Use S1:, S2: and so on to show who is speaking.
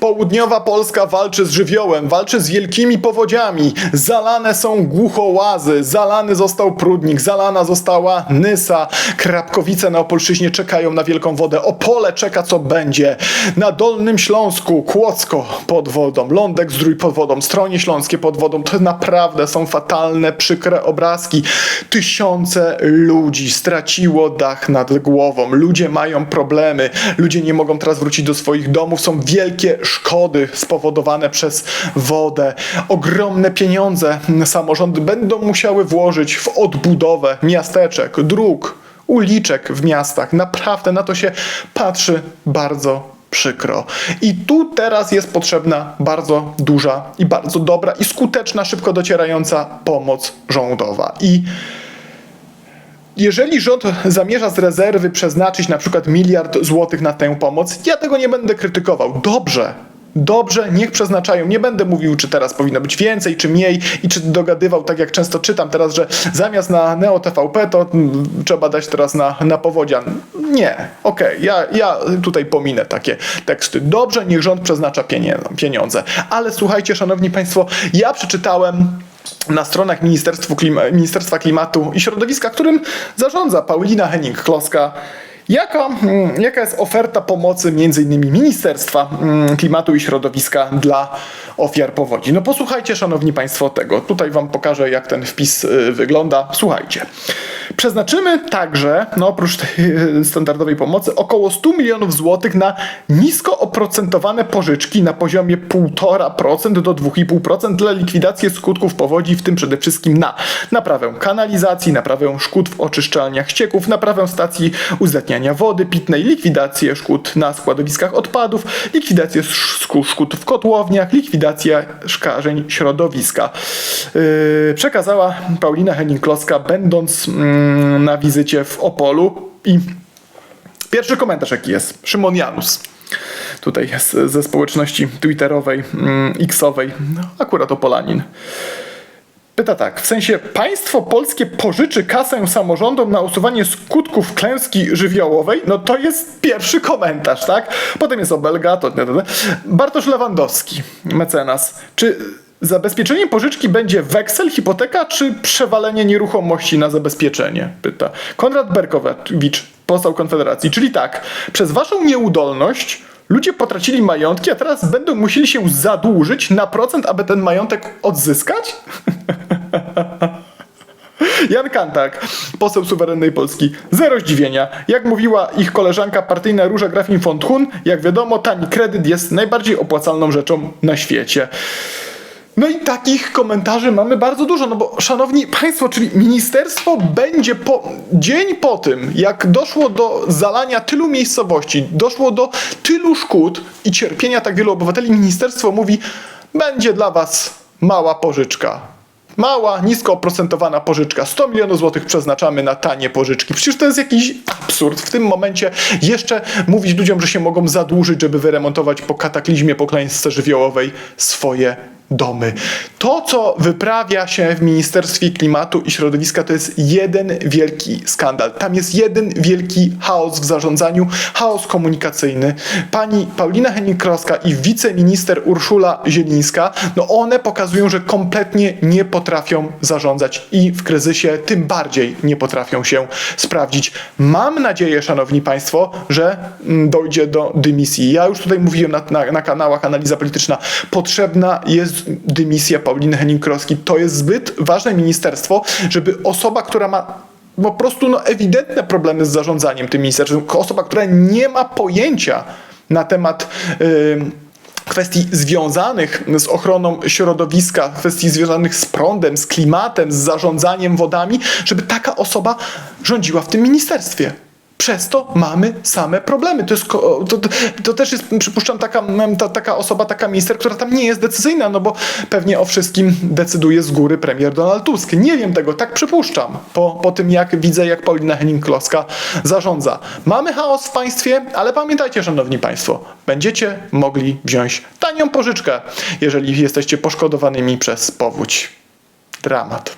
S1: Południowa Polska walczy z żywiołem, walczy z wielkimi powodziami. Zalane są głuchołazy, zalany został Prudnik, zalana została Nysa. Krapkowice na Opolszczyźnie czekają na wielką wodę. Opole czeka co będzie. Na Dolnym Śląsku Kłodzko pod wodą, Lądek Zdrój pod wodą, Stronie Śląskie pod wodą. To naprawdę są fatalne, przykre obrazki. Tysiące ludzi straciło dach nad głową. Ludzie mają problemy. Ludzie nie mogą teraz wrócić do swoich domów. Są wielkie szkody spowodowane przez wodę. Ogromne pieniądze samorządy będą musiały włożyć w odbudowę miasteczek, dróg, uliczek w miastach. Naprawdę na to się patrzy bardzo przykro. I tu teraz jest potrzebna bardzo duża i bardzo dobra i skuteczna, szybko docierająca pomoc rządowa. I jeżeli rząd zamierza z rezerwy przeznaczyć na przykład miliard złotych na tę pomoc, ja tego nie będę krytykował. Dobrze. Dobrze, niech przeznaczają. Nie będę mówił, czy teraz powinno być więcej, czy mniej i czy dogadywał, tak jak często czytam teraz, że zamiast na Neo TVP to trzeba dać teraz na, na powodzian. Nie, okej, ja, ja tutaj pominę takie teksty. Dobrze, niech rząd przeznacza pieniądze. Ale słuchajcie, szanowni państwo, ja przeczytałem na stronach Ministerstwa Klimatu i Środowiska, którym zarządza Paulina Henning-Kloska, jaka, mm, jaka jest oferta pomocy innymi Ministerstwa mm, Klimatu i Środowiska dla ofiar powodzi. No posłuchajcie, szanowni państwo, tego. Tutaj wam pokażę, jak ten wpis y, wygląda. Słuchajcie. Przeznaczymy także, no oprócz tej y, standardowej pomocy, około 100 milionów złotych na nisko oprocentowane pożyczki na poziomie 1,5% do 2,5% dla likwidacji skutków powodzi, w tym przede wszystkim na naprawę kanalizacji, naprawę szkód w oczyszczalniach ścieków, naprawę stacji uzdatniania wody pitnej, likwidację szkód na składowiskach odpadów, likwidację szk- szkód w kotłowniach, likwidację szkażeń środowiska. Yy, przekazała Paulina Henning-Kloska, będąc mm, na wizycie w Opolu i Pierwszy komentarz jaki jest. Szymon Janus. Tutaj ze społeczności twitterowej, mm, x-owej, no, akurat Opolanin. Pyta tak, w sensie państwo polskie pożyczy kasę samorządom na usuwanie skutków klęski żywiołowej? No to jest pierwszy komentarz, tak? Potem jest Obelga, to... Bartosz Lewandowski, mecenas. Czy zabezpieczenie pożyczki będzie weksel, hipoteka, czy przewalenie nieruchomości na zabezpieczenie? Pyta. Konrad Berkowicz, poseł Konfederacji. Czyli tak, przez waszą nieudolność ludzie potracili majątki, a teraz będą musieli się zadłużyć na procent, aby ten majątek odzyskać? Jan Kantak, poseł suwerennej Polski. Zero zdziwienia. Jak mówiła ich koleżanka partyjna Róża Grafin von Thun, jak wiadomo, tani kredyt jest najbardziej opłacalną rzeczą na świecie. No i takich komentarzy mamy bardzo dużo, no bo szanowni państwo, czyli ministerstwo będzie po, dzień po tym, jak doszło do zalania tylu miejscowości, doszło do tylu szkód i cierpienia tak wielu obywateli, ministerstwo mówi, będzie dla was mała pożyczka. Mała, nisko oprocentowana pożyczka. 100 milionów złotych przeznaczamy na tanie pożyczki. Przecież to jest jakiś absurd. W tym momencie jeszcze mówić ludziom, że się mogą zadłużyć, żeby wyremontować po kataklizmie, po klęsce żywiołowej swoje domy. To, co wyprawia się w Ministerstwie Klimatu i Środowiska, to jest jeden wielki skandal. Tam jest jeden wielki chaos w zarządzaniu, chaos komunikacyjny. Pani Paulina Henning-Kloska i wiceminister Urszula Zielińska, no one pokazują, że kompletnie nie potrafią zarządzać i w kryzysie tym bardziej nie potrafią się sprawdzić. Mam nadzieję, szanowni państwo, że mm, dojdzie do dymisji. Ja już tutaj mówiłem na, na, na kanałach Analiza Polityczna. Potrzebna jest dymisja Pauliny Henning-Kloski. To jest zbyt ważne ministerstwo, żeby osoba, która ma po prostu no, ewidentne problemy z zarządzaniem tym ministerstwem, osoba, która nie ma pojęcia na temat. Yy, kwestii związanych z ochroną środowiska, kwestii związanych z prądem, z klimatem, z zarządzaniem wodami, żeby taka osoba rządziła w tym ministerstwie. Przez to mamy same problemy. To, jest, to, to też jest, przypuszczam, taka, mm, ta, taka osoba, taka minister, która tam nie jest decyzyjna, no bo pewnie o wszystkim decyduje z góry premier Donald Tusk. Nie wiem tego, tak przypuszczam, po, po tym jak widzę, jak Paulina Henning-Kloska zarządza. Mamy chaos w państwie, ale pamiętajcie, szanowni państwo, będziecie mogli wziąć tanią pożyczkę, jeżeli jesteście poszkodowanymi przez powódź. Dramat.